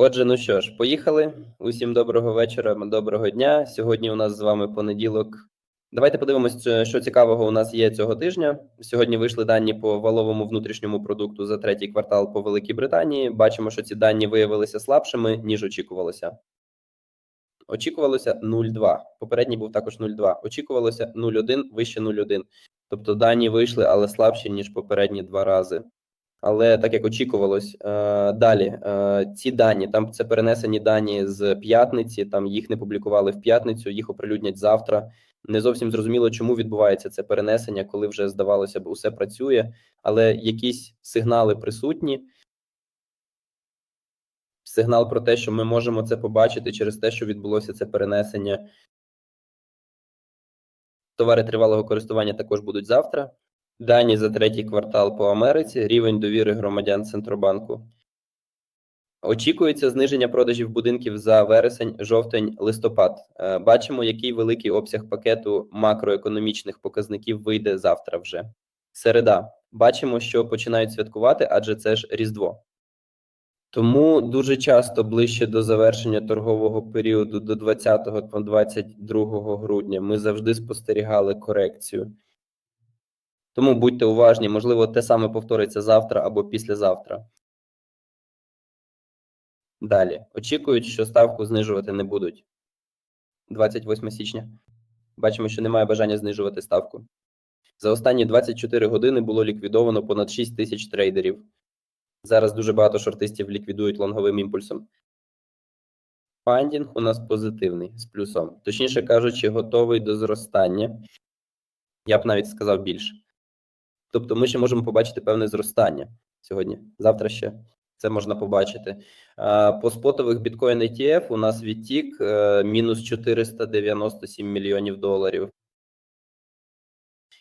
Отже, ну що ж, поїхали. Усім доброго вечора, доброго дня. Сьогодні у нас з вами понеділок. Давайте подивимося, що цікавого у нас є цього тижня. Сьогодні вийшли дані по валовому внутрішньому продукту за третій квартал по Великій Британії. Бачимо, що ці дані виявилися слабшими, ніж очікувалося. Очікувалося 0,2. Попередній був також 0,2. Очікувалося 0,1, вище 0,1. Тобто дані вийшли, але слабші, ніж попередні два рази. Але так як очікувалось, е, далі е, ці дані там це перенесені дані з п'ятниці. Там їх не публікували в п'ятницю, їх оприлюднять завтра. Не зовсім зрозуміло, чому відбувається це перенесення, коли вже здавалося б, усе працює, але якісь сигнали присутні. Сигнал про те, що ми можемо це побачити через те, що відбулося це перенесення. Товари тривалого користування також будуть завтра. Дані за третій квартал по Америці, рівень довіри громадян Центробанку. Очікується зниження продажів будинків за вересень, жовтень, листопад. Е, бачимо, який великий обсяг пакету макроекономічних показників вийде завтра вже. Середа. Бачимо, що починають святкувати, адже це ж Різдво. Тому дуже часто ближче до завершення торгового періоду до 20-22 грудня ми завжди спостерігали корекцію. Тому будьте уважні, можливо, те саме повториться завтра або післязавтра. Далі. Очікують, що ставку знижувати не будуть. 28 січня. Бачимо, що немає бажання знижувати ставку. За останні 24 години було ліквідовано понад 6 тисяч трейдерів. Зараз дуже багато шортистів ліквідують лонговим імпульсом. Фандінг у нас позитивний з плюсом. Точніше кажучи, готовий до зростання. Я б навіть сказав більше. Тобто ми ще можемо побачити певне зростання сьогодні. Завтра ще це можна побачити. По спотових біткоін ETF у нас відтік е, мінус 497 мільйонів доларів.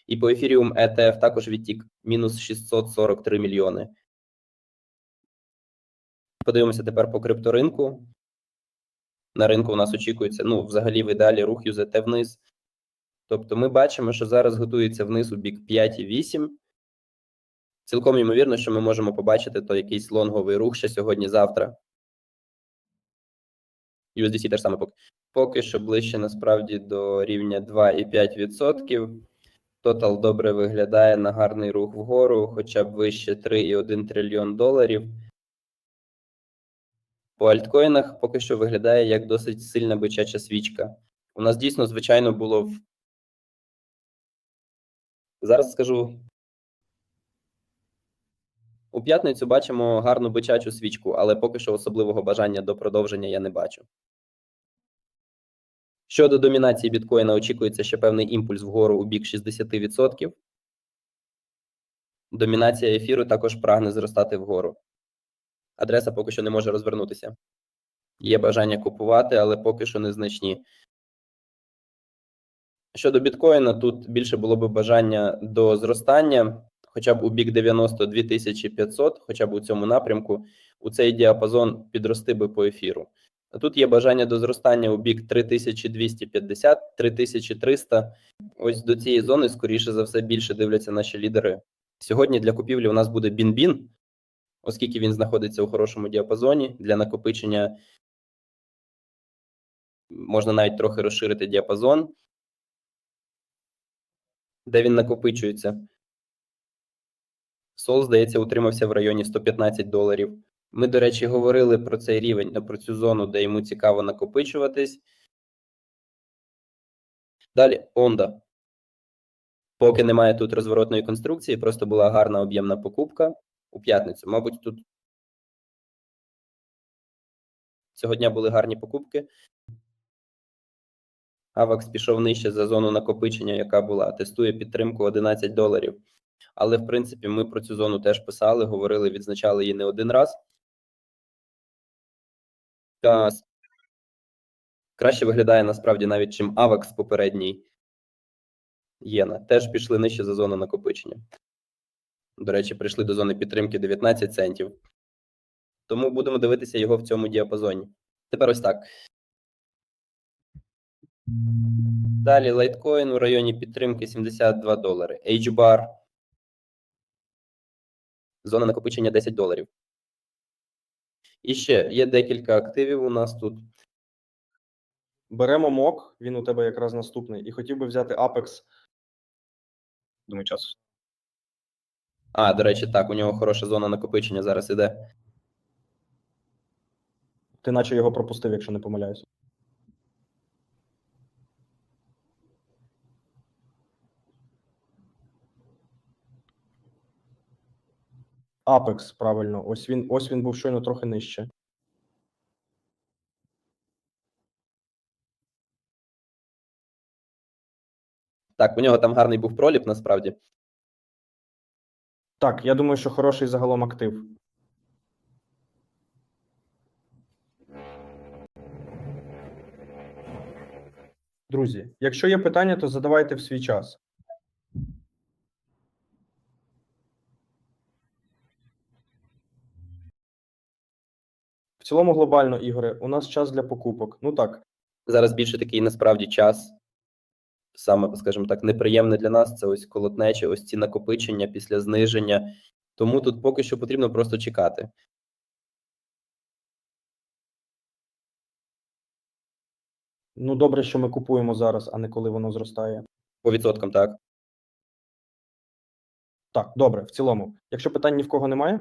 І по ефіріум ETF також відтік мінус 643 мільйони. Подивимося тепер по крипторинку. На ринку у нас очікується, ну, взагалі, в ідеалі рух UZT вниз. Тобто ми бачимо, що зараз готується вниз у бік 5,8. Цілком ймовірно, що ми можемо побачити то якийсь лонговий рух ще сьогодні-завтра. USDC теж саме поки. Поки що ближче насправді до рівня 2,5%. Тотал добре виглядає на гарний рух вгору, хоча б вище 3,1 трильйон доларів. По альткоїнах поки що виглядає як досить сильна бичача свічка. У нас дійсно, звичайно, було в. Зараз скажу. У п'ятницю бачимо гарну бичачу свічку, але поки що особливого бажання до продовження я не бачу. Щодо домінації біткоїна, очікується ще певний імпульс вгору у бік 60%. Домінація ефіру також прагне зростати вгору. Адреса поки що не може розвернутися. Є бажання купувати, але поки що незначні. Щодо біткоїна, тут більше було б бажання до зростання, хоча б у бік 92 500, хоча б у цьому напрямку, у цей діапазон підрости би по ефіру. А тут є бажання до зростання у бік 3250, 3300. Ось до цієї зони, скоріше за все, більше дивляться наші лідери. Сьогодні для купівлі у нас буде бін-бін, оскільки він знаходиться у хорошому діапазоні для накопичення. Можна навіть трохи розширити діапазон, де він накопичується. Сол, здається, утримався в районі 115 доларів. Ми, до речі, говорили про цей рівень, про цю зону, де йому цікаво накопичуватись. Далі Онда. Поки немає тут розворотної конструкції, просто була гарна об'ємна покупка у п'ятницю. Мабуть, тут цього дня були гарні покупки. Авакс пішов нижче за зону накопичення, яка була. Тестує підтримку 11 доларів. Але, в принципі, ми про цю зону теж писали, говорили, відзначали її не один раз. Та краще виглядає насправді навіть чим Авакс попередній Єна. Теж пішли нижче за зону накопичення. До речі, прийшли до зони підтримки 19 центів. Тому будемо дивитися його в цьому діапазоні. Тепер ось так. Далі лайткоін у районі підтримки 72 долари. HBAR. Зона накопичення 10 доларів. І ще є декілька активів у нас тут. Беремо мок, він у тебе якраз наступний, і хотів би взяти Apex. Думаю, час. А, до речі, так, у нього хороша зона накопичення зараз іде. Ти наче його пропустив, якщо не помиляюсь. Apex, правильно. Ось він, ось він був щойно трохи нижче. Так, у нього там гарний був проліп, насправді. Так, я думаю, що хороший загалом актив. Друзі, якщо є питання, то задавайте в свій час. Цілому глобально, Ігоре, у нас час для покупок. Ну так, Зараз більше такий насправді час. Саме, скажімо так, неприємне для нас це ось колотнечі, ось ці накопичення після зниження. Тому тут поки що потрібно просто чекати. ну добре, що ми купуємо зараз, а не коли воно зростає. По відсоткам, так. Так, добре, в цілому. Якщо питань ні в кого немає,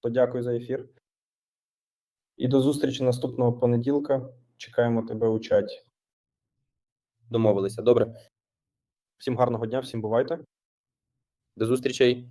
то дякую за ефір. І до зустрічі наступного понеділка. Чекаємо тебе у чаті. Домовилися. Добре. Всім гарного дня, всім бувайте. До зустрічей.